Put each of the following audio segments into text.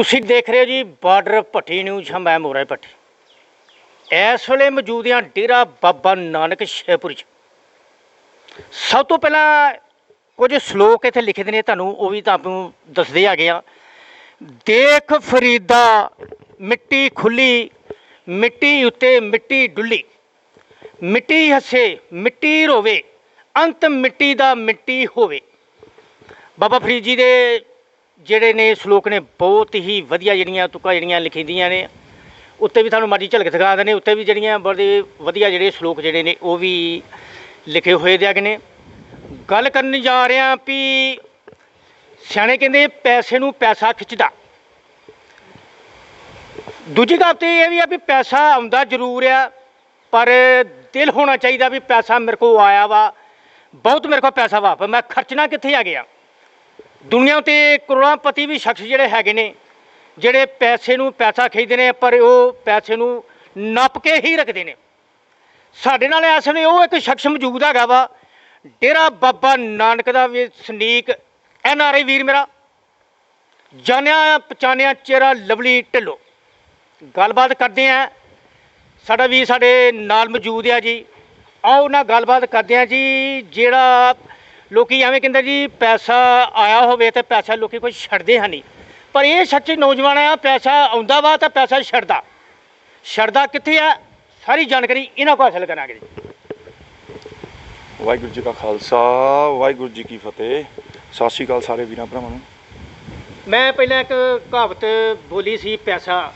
ਤੁਸੀਂ ਦੇਖ ਰਹੇ ਹੋ ਜੀ ਬਾਰਡਰ ਭੱਟੀ ਨਿਊਜ਼ ਮੈਂ ਮੋਰਾ ਭੱਟੀ ਇਸ ਵੇਲੇ ਮੌਜੂਦ ਹਾਂ ਡੇਰਾ ਬਾਬਾ ਨਾਨਕ ਸ਼ੇਪੁਰ ਚ। ਸਭ ਤੋਂ ਪਹਿਲਾਂ ਕੁਝ ਸ਼ਲੋਕ ਇੱਥੇ ਲਿਖੇ ਦੇ ਨੇ, ਤੁਹਾਨੂੰ ਉਹ ਵੀ ਤੁਹਾਨੂੰ ਦੱਸਦੇ ਆ ਗਏ ਆ। ਦੇਖ ਫਰੀਦਾ, ਮਿੱਟੀ ਖੁੱਲੀ, ਮਿੱਟੀ ਉੱਤੇ ਮਿੱਟੀ ਡੁੱਲੀ। ਮਿੱਟੀ ਹੱਸੇ, ਮਿੱਟੀ ਰੋਵੇ, ਅੰਤ ਮਿੱਟੀ ਦਾ ਮਿੱਟੀ ਹੋਵੇ। ਬਾਬਾ ਫਰੀਦ ਜੀ ਦੇ ਜਿਹੜੇ ਨੇ ਸ਼ਲੋਕ ਨੇ ਬਹੁਤ ਹੀ ਵਧੀਆ ਜਿਹੜੀਆਂ ਤੁਕਾਂ ਜਿਹੜੀਆਂ ਲਿਖੀਆਂ ਨੇ, ਉੱਤੇ ਵੀ ਤੁਹਾਨੂੰ ਮਾੜੀ ਝਲਕ ਦਿਖਾ ਦਿੰਦੇ ਉੱਤੇ ਵੀ ਜਿਹੜੀਆਂ ਬੜੇ ਵਧੀਆ ਜਿਹੜੇ ਸ਼ਲੋਕ ਜਿਹੜੇ ਨੇ ਉਹ ਵੀ ਲਿਖੇ ਹੋਏ ਦੇ ਹੈਗੇ ਨੇ। ਗੱਲ ਕਰਨ ਜਾ ਰਿਹਾ ਵੀ ਸਿਆਣੇ ਕਹਿੰਦੇ ਪੈਸੇ ਨੂੰ ਪੈਸਾ ਖਿੱਚਦਾ। ਦੂਜੀ ਗੱਲ ਤੇ ਇਹ ਵੀ ਆ ਵੀ ਪੈਸਾ ਆਉਂਦਾ ਜ਼ਰੂਰ ਆ, ਪਰ ਦਿਲ ਹੋਣਾ ਚਾਹੀਦਾ ਵੀ ਪੈਸਾ ਮੇਰੇ ਕੋਲ ਆਇਆ ਵਾ, ਬਹੁਤ ਮੇਰੇ ਕੋਲ ਪੈਸਾ ਵਾ, ਪਰ ਮੈਂ ਖਰਚਣਾ ਕਿੱਥੇ ਆ ਗਿਆ? ਦੁਨੀਆ ਤੇ ਕਰੋੜਾਂਪਤੀ ਵੀ ਸ਼ਖਸ ਜਿਹੜੇ ਹੈਗੇ ਨੇ, ਜਿਹੜੇ ਪੈਸੇ ਨੂੰ ਪੈਸਾ ਖਰੀਦਦੇ ਨੇ, ਪਰ ਉਹ ਪੈਸੇ ਨੂੰ ਨੱਪ ਕੇ ਹੀ ਰੱਖਦੇ ਨੇ। ਸਾਡੇ ਨਾਲ ਇਸ ਵੇਲੇ ਉਹ ਇੱਕ ਸ਼ਖਸ ਮੌਜੂਦ ਹੈਗਾ ਵਾ, ਡੇਰਾ ਬਾਬਾ ਨਾਨਕ ਦਾ ਵੀ ਸਨੀਕ ਐਨ ਆਰ ਆਈ ਵੀਰ ਮੇਰਾ। ਜਾਣਿਆ ਪਛਾਣਿਆ ਚਿਹਰਾ ਲਵਲੀ ਢਿੱਲੋਂ। ਗੱਲਬਾਤ ਕਰਦੇ ਆ। ਸਾਡਾ ਵੀ ਸਾਡੇ ਨਾਲ ਮੌਜੂਦ ਆ ਜੀ। ਆਓ ਨਾ ਗੱਲਬਾਤ ਕਰਦੇ ਆ ਜੀ, ਜਿਹੜਾ ਲੋਕੀ ਐਵੇਂ ਕਹਿੰਦੇ ਜੀ ਪੈਸਾ ਆਇਆ ਹੋਵੇ ਤੇ ਪੈਸਾ ਲੋਕੀ ਕੋਈ ਛੱਡਦੇ ਹਨ ਨਹੀਂ। ਪਰ ਇਹ ਸੱਚੇ ਨੌਜਵਾਨ ਆ ਪੈਸਾ ਆਉਂਦਾ ਵਾ ਤਾਂ ਪੈਸਾ ਛੱਡਦਾ। ਛੱਡਦਾ ਕਿੱਥੇ ਆ? ਸਾਰੀ ਜਾਣਕਾਰੀ ਇਹਨਾਂ ਕੋਲ ਹਾਸਲ ਕਰਾਂਗੇ ਜੀ। ਵਾਹਿਗੁਰੂ ਜੀ ਕਾ ਖਾਲਸਾ ਵਾਹਿਗੁਰੂ ਜੀ ਕੀ ਫਤਿਹ। ਸਤਿ ਸ਼੍ਰੀ ਅਕਾਲ ਸਾਰੇ ਵੀਰਾਂ ਭਰਾਵਾਂ ਨੂੰ। ਮੈਂ ਪਹਿਲਾਂ ਇੱਕ ਕਹਾਵਤ ਬੋਲੀ ਸੀ ਪੈਸਾ।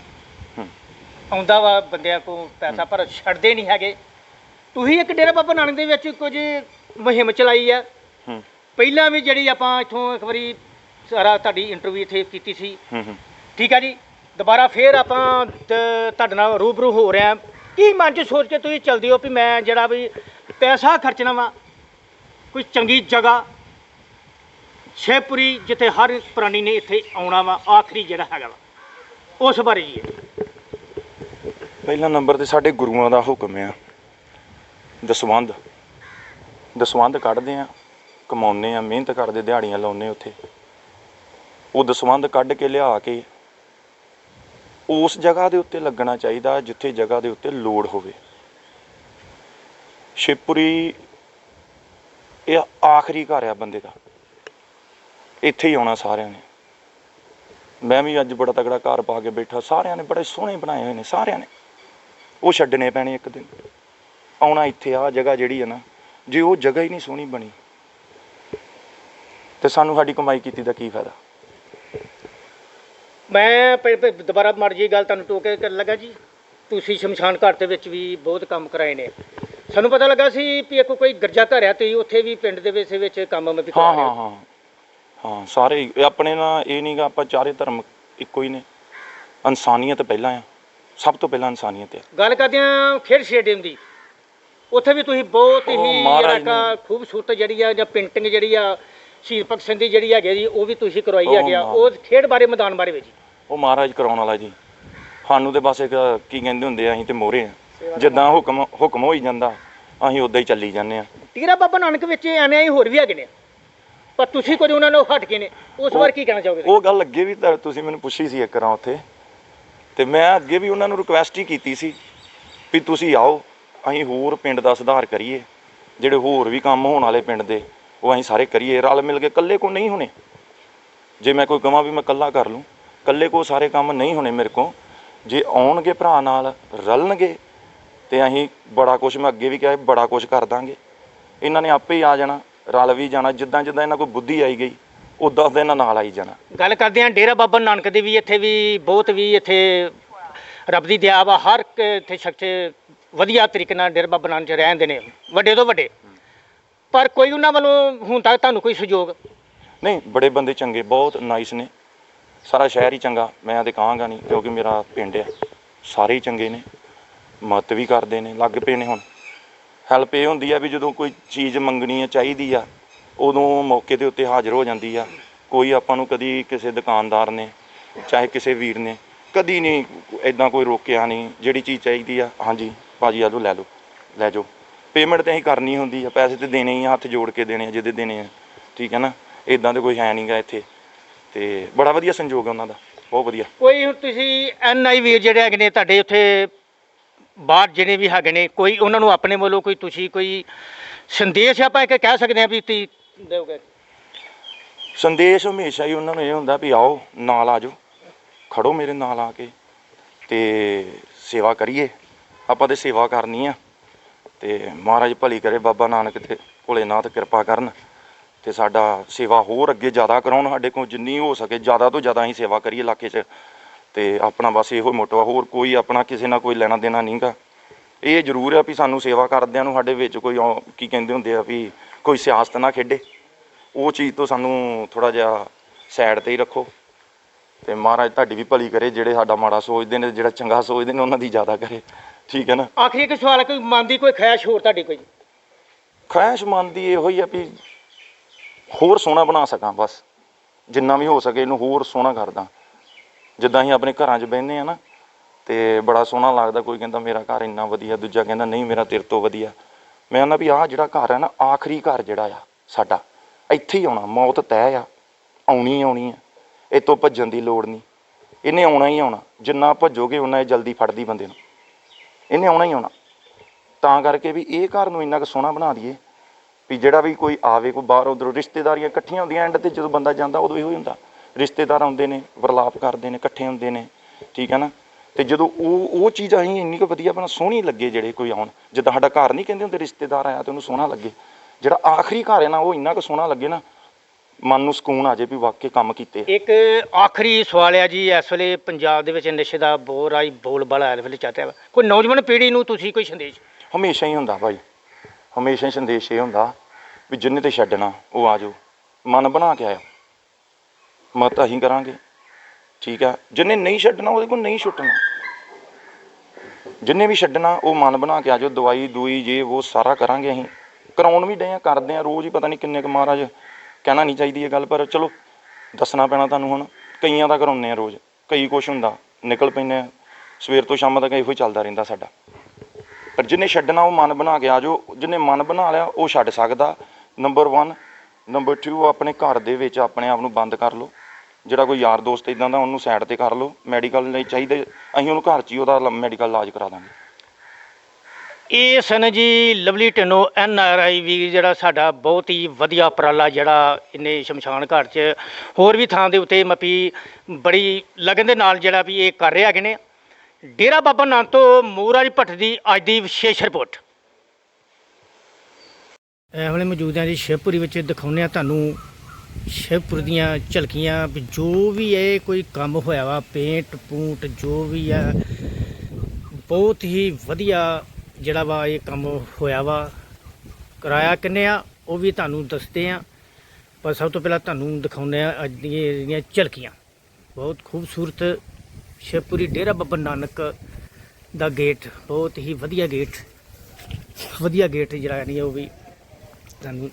ਆਉਂਦਾ ਵਾ ਬੰਦਿਆਂ ਕੋਲ ਪੈਸਾ ਪਰ ਛੱਡਦੇ ਨਹੀਂ ਹੈਗੇ। ਤੁਸੀਂ ਇੱਕ ਡੇਰਾ ਬਾਬਾ ਨਾਨਕ ਦੇ ਵਿੱਚ ਕੁਝ ਮੁਹਿੰਮ ਚਲਾਈ ਆ। ਹੂੰ। ਪਹਿਲਾਂ ਵੀ ਜਿਹੜੀ ਆਪਾਂ ਇੱਥੋਂ ਇੱਕ ਵਾਰੀ ਸਾਰਾ ਤੁਹਾਡੀ ਇੰਟਰਵਿਊ ਇੱਥੇ ਕੀਤੀ ਸੀ। ਹੂੰ ਹੂੰ। ਠੀਕ ਆ ਜੀ? ਦੁਬਾਰਾ ਫੇਰ ਆਪਾਂ ਤ- ਤੁਹਾਡੇ ਨਾਲ ਰੂਬਰੂ ਹੋ ਰਹੇ ਹਾਂ। ਕੀ ਮਨ 'ਚ ਸੋਚ ਕੇ ਤੁਸੀਂ ਚਲਦੇ ਹੋ ਵੀ ਮੈਂ ਜਿਹੜਾ ਵੀ ਪੈਸਾ ਖਰਚਣਾ ਵਾ ਕੋਈ ਚੰਗੀ ਜਗ੍ਹਾ ਸ਼ੇਪੁਰੀ ਜਿੱਥੇ ਹਰ ਪ੍ਰਾਣੀ ਨੇ ਇੱਥੇ ਆਉਣਾ ਵਾ ਆਖਰੀ ਜਿਹੜਾ ਹੈਗਾ ਵਾ ਉਸ ਬਾਰੇ ਜੀ। ਇਹ। ਪਹਿਲਾ ਨੰਬਰ ਤੇ ਸਾਡੇ ਗੁਰੂਆਂ ਦਾ ਹੁਕਮ ਆ। ਦਸਵੰਧ ਦਸਵੰਧ ਕੱਢਦੇ ਆ। ਕਮਾਉਂਦੇ ਆ, ਮਿਹਨਤ ਕਰਦੇ, ਦਿਹਾੜੀਆਂ ਲਾਉਂਦੇ ਉੱਥੇ। ਉਹ ਦਸਵੰਧ ਕੱਢ ਕੇ ਲਿਆ ਕੇ ਉਸ ਜਗ੍ਹਾ ਦੇ ਉੱਤੇ ਲੱਗਣਾ ਚਾਹੀਦਾ, ਜਿੱਥੇ ਜਗ੍ਹਾ ਦੇ ਉੱਤੇ ਲੋੜ ਹੋਵੇ। ਸ਼ਿਵਪੁਰੀ ਇਹ ਆਖਰੀ ਘਰ ਆ ਬੰਦੇ ਦਾ। ਇੱਥੇ ਹੀ ਆਉਣਾ ਸਾਰਿਆਂ ਨੇ। ਮੈਂ ਵੀ ਅੱਜ ਬੜਾ ਤਗੜਾ ਘਰ ਪਾ ਕੇ ਬੈਠਾ। ਸਾਰਿਆਂ ਨੇ ਬੜੇ ਸੋਹਣੇ ਬਣਾਏ ਹੋਏ ਨੇ, ਸਾਰਿਆਂ ਨੇ। ਉਹ ਛੱਡਣੇ ਪੈਣੇ ਇੱਕ ਦਿਨ। ਆਉਣਾ ਇੱਥੇ ਆ ਜਗ੍ਹਾ ਜਿਹੜੀ ਹੈ ਨਾ, ਜੇ ਉਹ ਜਗ੍ਹਾ ਹੀ ਨਹੀਂ ਸੋਹਣੀ ਬਣੀ ਤੇ ਸਾਨੂੰ ਸਾਡੀ ਕਮਾਈ ਕੀਤੀ ਦਾ ਕੀ ਫਾਇਦਾ? ਮੈਂ ਪ- ਪ- ਦੁਬਾਰਾ ਮੜ ਜੀ ਗੱਲ ਤੁਹਾਨੂੰ ਟੋਕੇ ਕਰਨ ਲੱਗਾ ਜੀ। ਤੁਸੀਂ ਸ਼ਮਸ਼ਾਨ ਘਾਟ ਦੇ ਵਿੱਚ ਵੀ ਬਹੁਤ ਕੰਮ ਕਰਾਏ ਨੇ। ਸਾਨੂੰ ਪਤਾ ਲੱਗਾ ਸੀ ਵੀ ਇੱਕ ਕੋਈ ਗਿਰਜਾ ਘਰ ਆ ਤੁਸੀਂ ਉੱਥੇ ਵੀ ਪਿੰਡ ਦੇ ਵਿੱਚ ਵਿੱਚ ਕੰਮ ਵੀ ਕਰਾ ਹਾਂ ਰਹੇ ਹਾਂ। ਹੋ ਹਾਂ। ਹਾਂ ਸਾਰੇ ਹੀ- ਇਹ ਆਪਣੇ ਨਾਲ ਇਹ ਨਹੀਂਗਾ ਆਪਾਂ ਚਾਰੇ ਧਰਮ ਇੱਕੋ ਹੀ ਨੇ। ਇਨਸਾਨੀਅਤ ਪਹਿਲਾਂ ਆ। ਸਭ ਤੋਂ ਪਹਿਲਾਂ ਇਨਸਾਨੀਅਤ ਆ। ਗੱਲ ਕਰਦੇ ਹਾਂ ਖੇਡ ਸਟੇਡੀਅਮ ਦੀ। ਉੱਥੇ ਵੀ ਤੁਸੀਂ ਬਹੁਤ ਉਹ ਹੀ ਮਹਾਰਾਜ ਜਿਹੜਾ ਕਿ ਖੂਬਸੂਰਤ ਜਿਹੜੀ ਆ ਜਾਂ ਪੇਂਟਿੰਗ ਜਿਹੜੀ ਆ ਸ਼ਹੀਦ ਭਗਤ ਸਿੰਘ ਦੀ ਜਿਹੜੀ ਹੈਗੀ ਜੀ ਉਹ ਵੀ ਤੁਸੀਂ ਕਰਵਾਈ ਹੈਗੀ ਆ। ਉਹ ਖੇਡ ਬਾਰੇ ਮੈਦਾਨ ਬਾਰੇ ਵਿੱਚ ਉਹ ਮਹਾਰਾਜ ਕਰਾਉਣ ਵਾਲਾ ਜੀ। ਸਾਨੂੰ ਤੇ ਬਸ ਇੱਕ ਕੀ ਕਹਿੰਦੇ ਹੁੰਦੇ ਆ ਅਸੀਂ ਤੇ ਮੋਰੇ ਆ। ਜਿੱਦਾਂ ਹੁਕਮ ਹੁਕਮ ਹੋਈ ਜਾਂਦਾ ਅਸੀਂ ਉਦਾਂ ਹੀ ਚੱਲੀ ਜਾਂਦੇ ਆ। ਤੀਰਾ ਬਾਬਾ ਨਾਨਕ ਵਿੱਚ ਐਵੇਂ ਹੀ ਹੋਰ ਵੀ ਹੈਗੇ ਨੇ। ਪਰ ਤੁਸੀਂ ਕੁਝ ਉਹਨਾਂ ਨੂੰ ਹਟ ਕੇ ਨੇ। ਉਸ ਬਾਰੇ ਕੀ ਕਹਿਣਾ ਚਾਹੋਗੇ? ਉਹ ਗੱਲ ਅੱਗੇ ਵੀ ਤੁਸੀਂ ਮੈਨੂੰ ਪੁੱਛੀ ਸੀ ਇੱਕ ਰਾਂ ਉੱਥੇ। ਤੇ ਮੈਂ ਅੱਗੇ ਵੀ ਉਹਨਾਂ ਨੂੰ ਰਿਕੁਐਸਟ ਹੀ ਕੀਤੀ ਸੀ ਵੀ ਤੁਸੀਂ ਆਓ ਅਸੀਂ ਹੋਰ ਪਿੰਡ ਦਾ ਸੁਧਾਰ ਕਰੀਏ। ਜਿਹੜੇ ਹੋਰ ਵੀ ਕੰਮ ਹੋਣ ਵਾਲੇ ਪਿੰਡ ਦੇ। ਉਹ ਅਸੀਂ ਸਾਰੇ ਕਰੀਏ, ਰਲ ਮਿਲ ਕੇ ਇਕੱਲੇ ਕੋ ਨਹੀਂ ਹੋਣੇ। ਜੇ ਮੈਂ ਕੋਈ ਕਹਾਂ ਵੀ ਮੈਂ ਇਕੱਲਾ ਕਰ ਲੂੰ, ਇਕੱਲੇ ਕੋ ਸਾਰੇ ਕੰਮ ਨਹੀਂ ਹੋਣੇ ਮੇਰੇ ਕੋ। ਜੇ ਆਉਣਗੇ ਭਰਾ ਨਾਲ, ਰਲਣਗੇ, ਤੇ ਅਸੀਂ ਬੜਾ ਕੁਝ ਮੈਂ ਅੱਗੇ ਵੀ ਕਿਹਾ ਬੜਾ ਕੁਝ ਕਰ ਦਾਂਗੇ। ਇਹਨਾਂ ਨੇ ਆਪੇ ਹੀ ਆ ਜਾਣਾ, ਰਲ ਵੀ ਜਾਣਾ, ਜਿੱਦਾਂ ਜਿੱਦਾਂ ਇਹਨਾਂ ਕੋਲ ਬੁੱਧੀ ਆਈ ਗਈ ਉਦਾਂ ਉਦਾਂ ਇਹਨਾਂ ਨਾਲ ਆਈ ਜਾਣਾ। ਗੱਲ ਕਰਦੇ ਹਾਂ ਡੇਰਾ ਬਾਬਾ ਨਾਨਕ ਦੇ ਵੀ, ਇੱਥੇ ਵੀ ਬਹੁਤ ਵੀ ਇੱਥੇ ਰੱਬ ਦੀ ਦਇਆ ਵਾ, ਹਰ ਇੱਕ ਇੱਥੇ ਸ਼ਖਸ ਵਧੀਆ ਤਰੀਕੇ ਨਾਲ ਡੇਰਾ ਬਾਬਾ ਨਾਨਕ ਚ ਰਹਿੰਦੇ ਨੇ। ਵੱਡੇ ਤੋਂ ਵੱਡੇ। ਪਰ ਕੋਈ ਉਹਨਾਂ ਵੱਲੋਂ ਹੁਣ ਤੱਕ ਤੁਹਾਨੂੰ ਕੋਈ ਸਹਿਯੋਗ? ਨਹੀਂ, ਬੜੇ ਬੰਦੇ ਚੰਗੇ, ਬਹੁਤ ਨਾਈਸ ਨੇ। ਸਾਰਾ ਸ਼ਹਿਰ ਹੀ ਚੰਗਾ, ਮੈਂ ਤਾਂ ਕਹਾਂਗਾ ਨਹੀਂ, ਕਿਉਂਕਿ ਮੇਰਾ ਪਿੰਡ ਆ। ਸਾਰੇ ਹੀ ਚੰਗੇ ਨੇ ਮਤ ਵੀ ਕਰਦੇ ਨੇ, ਲੱਗ ਪਏ ਨੇ ਹੁਣ। ਹੈਲਪ ਇਹ ਹੁੰਦੀ ਆ ਵੀ ਜਦੋਂ ਕੋਈ ਚੀਜ਼ ਮੰਗਣੀ ਆ, ਚਾਹੀਦੀ ਆ, ਉਦੋਂ ਮੌਕੇ ਦੇ ਉੱਤੇ ਹਾਜ਼ਰ ਹੋ ਜਾਂਦੀ ਆ। ਕੋਈ ਆਪਾਂ ਨੂੰ ਕਦੀ ਕਿਸੇ ਦੁਕਾਨਦਾਰ ਨੇ, ਚਾਹੇ ਕਿਸੇ ਵੀਰ ਨੇ, ਕਦੀ ਨਹੀਂ ਐਦਾਂ ਕੋਈ ਰੋਕਿਆ ਨਹੀਂ, ਜਿਹੜੀ ਚੀਜ਼ ਚਾਹੀਦੀ ਆ, ਹਾਂਜੀ, ਭਾਜੀ ਆ ਲਓ, ਲੈ ਲਓ, ਲੈ ਜਾਓ। ਪੇਮੈਂਟ ਤੇ ਅਸੀਂ ਕਰਨੀ ਹੁੰਦੀ ਆ ਪੈਸੇ ਤੇ ਦੇਣੇ ਹੀ ਆ ਹੱਥ ਜੋੜ ਕੇ ਦੇਣੇ ਆ ਜਿਹਦੇ ਦੇਣੇ ਆ। ਠੀਕ ਹੈ ਨਾ? ਇਦਾਂ ਦੇ ਕੋਈ ਹੈ ਨਹੀਂਗਾ ਇੱਥੇ। ਤੇ ਬੜਾ ਵਧੀਆ ਸੰਯੋਗ ਹੈ ਉਹਨਾਂ ਦਾ ਬਹੁਤ ਵਧੀਆ। ਕੋਈ ਹੁਣ ਤੁਸੀਂ ਐਨ ਆਈ ਵੀਰ ਜਿਹੜੇ ਹੈਗੇ ਨੇ ਤੁਹਾਡੇ ਉੱਥੇ ਬਾਹਰ ਜਿਹੜੇ ਵੀ ਹੈਗੇ ਨੇ ਕੋਈ ਉਹਨਾਂ ਨੂੰ ਆਪਣੇ ਵੱਲੋਂ ਕੋਈ ਤੁਸੀਂ ਕੋਈ ਸੰਦੇਸ਼ ਆਪਾਂ ਇੱਕ ਕਹਿ ਸਕਦੇ ਹਾਂ ਵੀ ਤੁਸੀਂ ਦਿਓਗੇ? ਸੰਦੇਸ਼ ਹਮੇਸ਼ਾ ਹੀ ਉਹਨਾਂ ਨੂੰ ਇਹ ਹੁੰਦਾ ਵੀ ਆਓ ਨਾਲ ਆ ਜਾਓ। ਖੜੋ ਮੇਰੇ ਨਾਲ ਆ ਕੇ ਤੇ ਸੇਵਾ ਕਰੀਏ। ਆਪਾਂ ਤੇ ਸੇਵਾ ਕਰਨੀ ਆ। ਤੇ ਮਹਾਰਾਜ ਭਲੀ ਕਰੇ ਬਾਬਾ ਨਾਨਕ ਤੇ ਭੋਲੇਨਾਥ ਕਿਰਪਾ ਕਰਨ ਤੇ ਸਾਡਾ ਸੇਵਾ ਹੋਰ ਅੱਗੇ ਜ਼ਿਆਦਾ ਕਰਾਉਣ, ਸਾਡੇ ਕੋਲ ਜਿੰਨੀ ਹੋ ਸਕੇ ਜ਼ਿਆਦਾ ਤੋਂ ਜ਼ਿਆਦਾ ਅਸੀਂ ਸੇਵਾ ਕਰੀਏ ਇਲਾਕੇ 'ਚ। ਤੇ ਆਪਣਾ ਬਸ ਇਹੋ ਮੋਟੋ ਹੋਰ ਕੋਈ ਆਪਣਾ ਕਿਸੇ ਨਾਲ ਕੋਈ ਲੈਣਾ ਦੇਣਾ ਨਹੀਂਗਾ ਇਹ ਜ਼ਰੂਰ ਆ ਵੀ ਸਾਨੂੰ ਸੇਵਾ ਕਰਦਿਆਂ ਨੂੰ ਸਾਡੇ ਵਿੱਚ ਕੋਈ ਉਹ ਕੀ ਕਹਿੰਦੇ ਹੁੰਦੇ ਆ ਵੀ ਕੋਈ ਸਿਆਸਤ ਨਾ ਖੇਡੇ। ਉਹ ਚੀਜ਼ ਤੋਂ ਸਾਨੂੰ ਥੋੜਾ ਜਿਹਾ ਸਾਈਡ ਤੇ ਹੀ ਰੱਖੋ। ਤੇ ਮਹਾਰਾਜ ਤੁਹਾਡੀ ਵੀ ਭਲੀ ਕਰੇ, ਜਿਹੜੇ ਸਾਡਾ ਮਾੜਾ ਸੋਚਦੇ ਨੇ, ਜਿਹੜਾ ਚੰਗਾ ਸੋਚਦੇ ਨੇ, ਉਹਨਾਂ ਦੀ ਜ਼ਿਆਦਾ ਕਰੇ। ਠੀਕ ਹੈ ਨਾ? ਆਖਰੀ ਇੱਕ ਸਵਾਲ ਹੈ, ਕੋਈ ਮਨ ਦੀ ਕੋਈ ਖੈਸ਼ ਹੋਰ ਤੁਹਾਡੀ ਕੋਈ? ਖੁਆਇਸ਼ ਮਨ ਦੀ ਇਹੋ ਹੀ ਆ ਵੀ ਹੋਰ ਸੋਹਣਾ ਬਣਾ ਸਕਾਂ ਬਸ। ਜਿੰਨਾ ਵੀ ਹੋ ਸਕੇ ਇਹਨੂੰ ਹੋਰ ਸੋਹਣਾ ਕਰਦਾ। ਜਿੱਦਾਂ ਅਸੀਂ ਆਪਣੇ ਘਰਾਂ 'ਚ ਬਹਿੰਦੇ ਆ ਨਾ ਤੇ ਬੜਾ ਸੋਹਣਾ ਲੱਗਦਾ ਕੋਈ ਕਹਿੰਦਾ ਮੇਰਾ ਘਰ ਇੰਨਾ ਵਧੀਆ ਦੂਜਾ ਕਹਿੰਦਾ ਨਹੀਂ ਮੇਰਾ ਤੇਰੇ ਤੋਂ ਵਧੀਆ। ਮੈਂ ਕਹਿੰਦਾ ਵੀ ਆਹ ਜਿਹੜਾ ਘਰ ਹੈ ਨਾ ਆਖਰੀ ਘਰ ਜਿਹੜਾ ਆ ਸਾਡਾ। ਇੱਥੇ ਹੀ ਆਉਣਾ ਮੌਤ ਤੈਅ ਆ ਆਉਣੀ ਆਉਣੀ ਆ। ਇਹ ਤੋਂ ਭੱਜਣ ਦੀ ਲੋੜ ਨਹੀਂ। ਇਹਨੇ ਆਉਣਾ ਹੀ ਆਉਣਾ। ਜਿੰਨਾ ਭੱਜੋਗੇ ਉਨਾ ਇਹ ਜਲਦੀ ਫੜਦੀ ਬੰਦੇ ਨੂੰ। ਇਹਨੇ ਆਉਣਾ ਹੀ ਆਉਣਾ। ਤਾਂ ਕਰਕੇ ਵੀ ਇਹ ਘਰ ਨੂੰ ਇੰਨਾ ਕੁ ਸੋਹਣਾ ਬਣਾ ਦਈਏ ਵੀ ਜਿਹੜਾ ਵੀ ਕੋਈ ਆਵੇ, ਕੋਈ ਬਾਹਰ ਉਧਰੋਂ ਰਿਸ਼ਤੇਦਾਰੀਆਂ ਇਕੱਠੀਆਂ ਹੁੰਦੀਆਂ ਐਂਡ ਤੇ ਜਦੋਂ ਬੰਦਾ ਜਾਂਦਾ ਉਦੋਂ ਇਹੋ ਹੀ ਹੁੰਦਾ। ਰਿਸ਼ਤੇਦਾਰ ਆਉਂਦੇ ਨੇ, ਵਰਲਾਪ ਕਰਦੇ ਨੇ, ਇਕੱਠੇ ਹੁੰਦੇ ਨੇ, ਠੀਕ ਹੈ ਨਾ? ਤੇ ਜਦੋਂ ਉਹ ਉਹ ਚੀਜ਼ ਅਸੀਂ ਇੰਨੀ ਕੁ ਵਧੀਆ ਬਣਾ ਸੋਹਣੀ ਲੱਗੇ ਜਿਹੜੇ ਕੋਈ ਆਉਣ। ਜਿੱਦਾਂ ਸਾਡਾ ਘਰ ਨਹੀਂ ਕਹਿੰਦੇ ਹੁੰਦੇ ਰਿਸ਼ਤੇਦਾਰ ਆਇਆ ਤੇ ਉਹਨੂੰ ਸੋਹਣਾ ਲੱਗੇ। ਜਿਹੜਾ ਆਖਰੀ ਘਰ ਹੈ ਨਾ, ਉਹ ਇੰਨਾ ਕੁ ਸੋਹਣਾ ਲੱਗੇ ਨਾ ਮਨ ਨੂੰ ਸਕੂਨ ਆ ਜੇ ਵੀ ਵਾਕਈ ਕੰਮ ਕੀਤੇ। ਇੱਕ ਆਖਰੀ ਸਵਾਲ ਹੈ ਜੀ ਇਸ ਵੇਲੇ ਪੰਜਾਬ ਦੇ ਵਿੱਚ ਨਸ਼ੇ ਦਾ ਬੋਰ ਆਈ ਬੋਲਬਾਲਾ ਇਸ ਵੇਲੇ ਚੱਲ ਰਿਹਾ ਕੋਈ ਨੌਜਵਾਨ ਪੀੜ੍ਹੀ ਨੂੰ ਤੁਸੀਂ ਕੋਈ ਸੰਦੇਸ਼? ਹਮੇਸ਼ਾ ਹੀ ਹੁੰਦਾ ਭਾਈ। ਹਮੇਸ਼ਾ ਹੀ ਸੰਦੇਸ਼ ਇਹ ਹੁੰਦਾ ਵੀ ਜਿੰਨੇ ਤੇ ਛੱਡਣਾ ਉਹ ਆ ਜਾਓ। ਮਨ ਬਣਾ ਕੇ ਆਇਆ ਮਤ ਅਸੀਂ ਕਰਾਂਗੇ। ਠੀਕ ਆ। ਜਿੰਨੇ ਨਹੀਂ ਛੱਡਣਾ ਉਹਦੇ ਕੋਲ ਨਹੀਂ ਛੁੱਟਣਾ। ਜਿੰਨੇ ਵੀ ਛੱਡਣਾ ਉਹ ਮਨ ਬਣਾ ਕੇ ਆ ਜਾਓ। ਦਵਾਈ ਦੂਈ ਜੇ ਉਹ ਸਾਰਾ ਕਰਾਂਗੇ ਅਸੀਂ। ਕਰਾਉਣ ਵੀ ਡਏ ਆ ਕਰਦੇ ਆ ਰੋਜ਼ ਹੀ ਪਤਾ ਨਹੀਂ ਕਿੰਨੇ ਕੁ ਮਹਾਰਾਜ ਕਹਿਣਾ ਨਹੀਂ ਚਾਹੀਦੀ ਇਹ ਗੱਲ, ਪਰ ਚਲੋ ਦੱਸਣਾ ਪੈਣਾ ਤੁਹਾਨੂੰ ਹੁਣ, ਕਈਆਂ ਦਾ ਕਰਾਉਂਦੇ ਆ ਰੋਜ਼, ਕਈ ਕੁਛ ਹੁੰਦਾ, ਨਿਕਲ ਪੈਂਦੇ ਆ, ਸਵੇਰ ਤੋਂ ਸ਼ਾਮ ਤੱਕ ਇਹੋ ਹੀ ਚੱਲਦਾ ਰਹਿੰਦਾ ਸਾਡਾ। ਪਰ ਜਿਹਨੇ ਛੱਡਣਾ ਉਹ ਮਨ ਬਣਾ ਕੇ ਆ ਜਾਓ ਜਿਹਨੇ ਮਨ ਬਣਾ ਲਿਆ ਉਹ ਛੱਡ ਸਕਦਾ। ਨੰਬਰ 1 ਨੰਬਰ 2 ਆਪਣੇ ਘਰ ਦੇ ਵਿੱਚ ਆਪਣੇ ਆਪ ਨੂੰ ਬੰਦ ਕਰ ਲਓ। ਜਿਹੜਾ ਕੋਈ ਯਾਰ ਦੋਸਤ ਇਦਾਂ ਦਾ, ਉਹਨੂੰ ਸਾਈਡ ਤੇ ਕਰ ਲਓ। ਮੈਡੀਕਲ ਲਈ ਚਾਹੀਦੇ, ਅਸੀਂ ਉਹਨੂੰ ਘਰ 'ਚ ਹੀ ਉਹਦਾ ਮੈਡੀਕਲ ਇਲਾਜ ਕਰਾ ਦਾਂਗੇ। ਇਹ ਸਨ ਜੀ ਲਵਲੀ ਟਿੰਨੋ ਐਨ ਆਰ ਆਈ ਵੀ ਜਿਹੜਾ ਸਾਡਾ ਬਹੁਤ ਹੀ ਵਧੀਆ ਉਪਰਾਲਾ ਜਿਹੜਾ ਇਹਨੇ ਸ਼ਮਸ਼ਾਨ ਘਾਟ 'ਚ ਹੋਰ ਵੀ ਥਾਂ ਦੇ ਉੱਤੇ ਮਪੀ ਬੜੀ ਲਗਨ ਦੇ ਨਾਲ ਜਿਹੜਾ ਵੀ ਇਹ ਕਰ ਰਿਹਾ ਹੈਗੇ ਨੇ। ਡੇਰਾ ਬਾਬਾ ਨਾਨਕ ਤੋਂ ਮੂਰਾਜ ਭੱਟ ਦੀ ਅੱਜ ਦੀ ਵਿਸ਼ੇਸ਼ ਰਿਪੋਰਟ। ਇਹ ਵੇਲੇ ਮੌਜੂਦ ਹਾਂ ਜੀ ਸ਼ਿਵਪੁਰੀ ਵਿੱਚ ਦਿਖਾਉਂਦੇ ਆ ਤੁਹਾਨੂੰ ਸ਼ਿਵਪੁਰ ਦੀਆਂ ਝਲਕੀਆਂ ਜੋ ਵੀ ਇਹ ਕੋਈ ਕੰਮ ਹੋਇਆ ਵਾ ਪੇਂਟ ਪੂੰਟ ਜੋ ਵੀ ਆ, ਬਹੁਤ ਹੀ ਵਧੀਆ ਜਿਹੜਾ ਵਾ ਇਹ ਕੰਮ ਹੋਇਆ ਵਾ, ਕਿਰਾਇਆ ਕਿੰਨੇ ਆ, ਉਹ ਵੀ ਤੁਹਾਨੂੰ ਦੱਸਦੇ ਆ। ਪਰ ਸਭ ਤੋਂ ਪਹਿਲਾਂ ਤੁਹਾਨੂੰ ਦਿਖਾਉਂਦੇ ਆ ਅੱਜ ਦੀਆਂ ਇਹਦੀਆਂ ਝਲਕੀਆਂ। ਬਹੁਤ ਖੂਬਸੂਰਤ ਸ਼ਿਵਪੁਰੀ ਡੇਰਾ ਬੱਬਾ ਨਾਨਕ ਦਾ ਗੇਟ, ਬਹੁਤ ਹੀ ਵਧੀਆ ਗੇਟ ਵਧੀਆ ਗੇਟ ਜਿਹੜਾ ਨਹੀਂ ਉਹ ਵੀ ਤੁਹਾਨੂੰ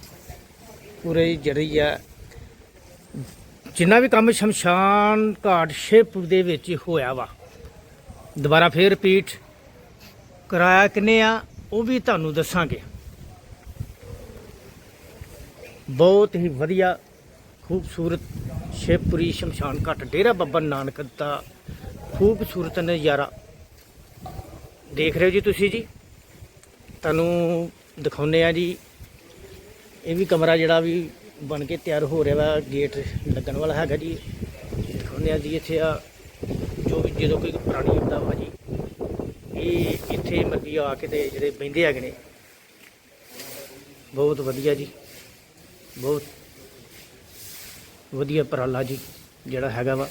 ਪੂਰੇ ਜਿਹੜੀ ਆ, ਜਿੰਨਾ ਵੀ ਕੰਮ ਸ਼ਮਸ਼ਾਨ ਘਾਟ ਸ਼ਿਵਪੁਰ ਦੇ ਵਿੱਚ ਹੋਇਆ ਵਾ, ਦੁਬਾਰਾ ਫੇਰ ਰਿਪੀਟ ਕਿਰਾਇਆ ਕਿੰਨੇ ਆ, ਉਹ ਵੀ ਤੁਹਾਨੂੰ ਦੱਸਾਂਗੇ। ਬਹੁਤ ਹੀ ਵਧੀਆ, ਖੂਬਸੂਰਤ ਸ਼ਿਵਪੁਰੀ ਸ਼ਮਸ਼ਾਨ ਘਾਟ, ਡੇਰਾ ਬੱਬਾ ਨਾਨਕ ਦਾ ਖੂਬਸੂਰਤ ਨਜ਼ਾਰਾ। ਦੇਖ ਰਹੇ ਹੋ ਜੀ ਤੁਸੀਂ ਜੀ? ਤੁਹਾਨੂੰ ਦਿਖਾਉਂਦੇ ਆ ਜੀ। ਇਹ ਵੀ ਕਮਰਾ ਜਿਹੜਾ ਵੀ ਬਣ ਕੇ ਤਿਆਰ ਹੋ ਰਿਹਾ ਵਾ, ਗੇਟ ਲੱਗਣ ਵਾਲਾ ਹੈਗਾ ਜੀ। ਦਿਖਾਉਂਦੇ ਆ ਜੀ ਇੱਥੇ ਆ, ਜੋ ਵੀ ਜਦੋਂ ਕੋਈ ਪੁਰਾਣੀ ਹੁੰਦਾ ਵਾ ਜੀ। ਇਹ ਇੱਥੇ ਮੱਦੀ ਆ ਕੇ ਤੇ ਜਿਹੜੇ ਬਹਿੰਦੇ ਹੈਗੇ ਨੇ। ਬਹੁਤ ਵਧੀਆ ਜੀ। ਬਹੁਤ ਵਧੀਆ ਉਪਰਾਲਾ ਜੀ ਜਿਹੜਾ ਹੈਗਾ ਵਾ।